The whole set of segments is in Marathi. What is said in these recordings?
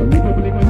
Dito believe mo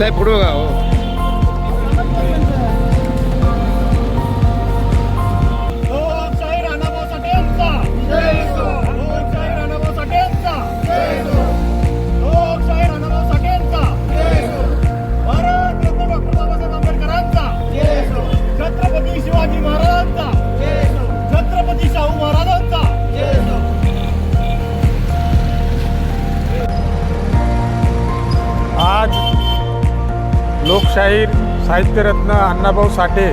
잘 보러 가요. लोकशाहीर साहित्यरत्न अण्णाभाऊ साठे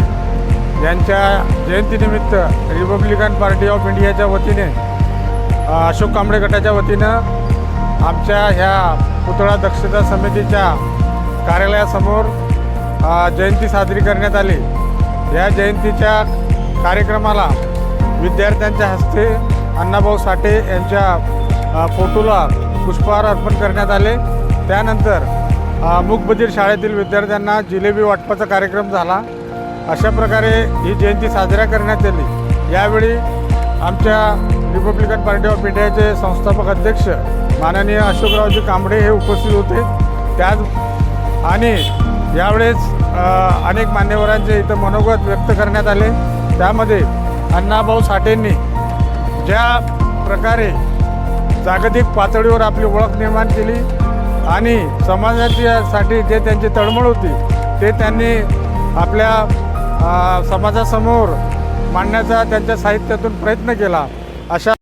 यांच्या जयंतीनिमित्त रिपब्लिकन पार्टी ऑफ इंडियाच्या वतीने अशोक कांबळे गटाच्या वतीनं आमच्या ह्या पुतळा दक्षता समितीच्या कार्यालयासमोर जयंती साजरी करण्यात आली. या जयंतीच्या कार्यक्रमाला विद्यार्थ्यांच्या हस्ते अण्णाभाऊ साठे यांच्या फोटोला पुष्पहार अर्पण करण्यात आले. त्यानंतर अ, शाळेतील विद्यार्थ्यांना जिलेबी वाटपाचा कार्यक्रम झाला. अशा प्रकारे ही जयंती साजरा करण्यात आली. यावेळी आमच्या रिपब्लिकन पार्टी ऑफ इंडियाचे संस्थापक अध्यक्ष माननीय अशोकरावजी कांबळे हे उपस्थित होते. त्याच आणि यावेळेस अनेक मान्यवरांचे इथं मनोगत व्यक्त करण्यात आले. त्यामध्ये अण्णाभाऊ साठेंनी ज्या प्रकारे जागतिक पातळीवर आपली ओळख निर्माण केली आणि समाजाच्यासाठी जे त्यांची तळमळ होती ते त्यांनी आपल्या समाजासमोर मांडण्याचा त्यांच्या साहित्यातून प्रयत्न केला. अशा